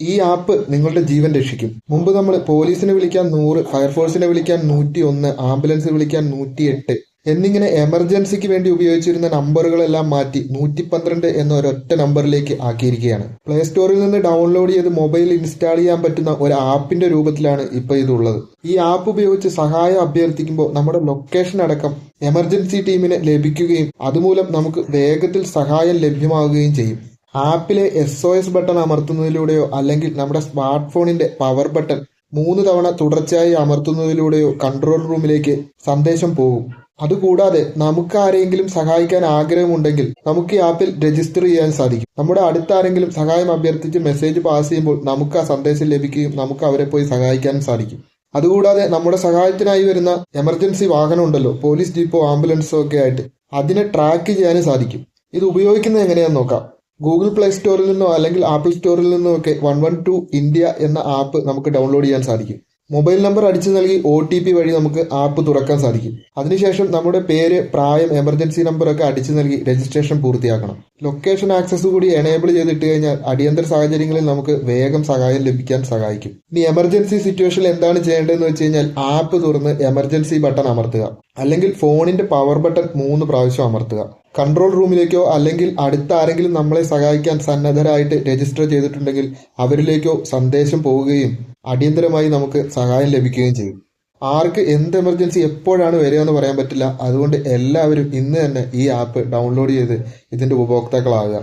ഈ ആപ്പ് നിങ്ങളുടെ ജീവൻ രക്ഷിക്കും. മുമ്പ് നമ്മൾ പോലീസിനെ വിളിക്കാൻ നൂറ് ഫയർഫോഴ്സിനെ വിളിക്കാൻ നൂറ്റി ഒന്ന് ആംബുലൻസ് വിളിക്കാൻ നൂറ്റി എട്ട് എന്നിങ്ങനെ എമർജൻസിക്ക് വേണ്ടി ഉപയോഗിച്ചിരുന്ന നമ്പറുകളെല്ലാം മാറ്റി നൂറ്റി പന്ത്രണ്ട് എന്ന ഒരൊറ്റ നമ്പറിലേക്ക് ആക്കിയിരിക്കുകയാണ്. പ്ലേ സ്റ്റോറിൽ നിന്ന് ഡൗൺലോഡ് ചെയ്ത് മൊബൈൽ ഇൻസ്റ്റാൾ ചെയ്യാൻ പറ്റുന്ന ഒരു ആപ്പിന്റെ രൂപത്തിലാണ് ഇപ്പൊ ഇതുള്ളത്. ഈ ആപ്പ് ഉപയോഗിച്ച് സഹായം അഭ്യർത്ഥിക്കുമ്പോൾ നമ്മുടെ ലൊക്കേഷൻ അടക്കം എമർജൻസി ടീമിന് ലഭിക്കുകയും അതുമൂലം നമുക്ക് വേഗത്തിൽ സഹായം ലഭ്യമാവുകയും ചെയ്യും. ആപ്പിലെ എസ് ഒ എസ് ബട്ടൺ അമർത്തുന്നതിലൂടെയോ അല്ലെങ്കിൽ നമ്മുടെ സ്മാർട്ട് ഫോണിന്റെ പവർ ബട്ടൺ മൂന്ന് തവണ തുടർച്ചയായി അമർത്തുന്നതിലൂടെയോ കൺട്രോൾ റൂമിലേക്ക് സന്ദേശം പോകും. അതുകൂടാതെ നമുക്ക് ആരെങ്കിലും സഹായിക്കാൻ ആഗ്രഹമുണ്ടെങ്കിൽ നമുക്ക് ഈ ആപ്പിൽ രജിസ്റ്റർ ചെയ്യാൻ സാധിക്കും. നമ്മുടെ അടുത്ത ആരെങ്കിലും സഹായം അഭ്യർത്ഥിച്ച് മെസ്സേജ് പാസ് ചെയ്യുമ്പോൾ നമുക്ക് ആ സന്ദേശം ലഭിക്കുകയും നമുക്ക് അവരെ പോയി സഹായിക്കാനും സാധിക്കും. അതുകൂടാതെ നമ്മുടെ സഹായത്തിനായി വരുന്ന എമർജൻസി വാഹനം ഉണ്ടല്ലോ പോലീസ് ജീപ്പോ ആംബുലൻസോ ഒക്കെ ആയിട്ട് അതിനെ ട്രാക്ക് ചെയ്യാനും സാധിക്കും. ഇത് ഉപയോഗിക്കുന്നത് എങ്ങനെയാണെന്ന് നോക്കാം. ഗൂഗിൾ പ്ലേ സ്റ്റോറിൽ നിന്നോ അല്ലെങ്കിൽ ആപ്പിൾ സ്റ്റോറിൽ നിന്നോ ഒക്കെ വൺ വൺ ടു ഇന്ത്യ എന്ന ആപ്പ് നമുക്ക് ഡൗൺലോഡ് ചെയ്യാൻ സാധിക്കും. മൊബൈൽ നമ്പർ അടിച്ചു നൽകി ഒ ടി പി വഴി നമുക്ക് ആപ്പ് തുറക്കാൻ സാധിക്കും. അതിനുശേഷം നമ്മുടെ പേര് പ്രായം എമർജൻസി നമ്പർ ഒക്കെ അടിച്ചു നൽകി രജിസ്ട്രേഷൻ പൂർത്തിയാക്കണം. ലൊക്കേഷൻ ആക്സസ് കൂടി എനേബിൾ ചെയ്തിട്ട് കഴിഞ്ഞാൽ അടിയന്തര സാഹചര്യങ്ങളിൽ നമുക്ക് വേഗം സഹായം ലഭിക്കാൻ സഹായിക്കും. ഇനി എമർജൻസി സിറ്റുവേഷനിൽ എന്താണ് ചെയ്യേണ്ടതെന്ന് വെച്ച് കഴിഞ്ഞാൽ ആപ്പ് തുറന്ന് എമർജൻസി ബട്ടൺ അമർത്തുക. അല്ലെങ്കിൽ ഫോണിന്റെ പവർ ബട്ടൺ മൂന്ന് പ്രാവശ്യം അമർത്തുക. കൺട്രോൾ റൂമിലേക്കോ അല്ലെങ്കിൽ അടുത്ത ആരെങ്കിലും നമ്മളെ സഹായിക്കാൻ സന്നദ്ധരായിട്ട് രജിസ്റ്റർ ചെയ്തിട്ടുണ്ടെങ്കിൽ അവരിലേക്കോ സന്ദേശം പോവുകയും അടിയന്തരമായി നമുക്ക് സഹായം ലഭിക്കുകയും ചെയ്യും. ആർക്ക് എന്ത് എമർജൻസി എപ്പോഴാണ് വരിക എന്ന് പറയാൻ പറ്റില്ല. അതുകൊണ്ട് എല്ലാവരും ഇന്ന് തന്നെ ഈ ആപ്പ് ഡൗൺലോഡ് ചെയ്ത് ഇതിന്റെ ഉപഭോക്താക്കളാകുക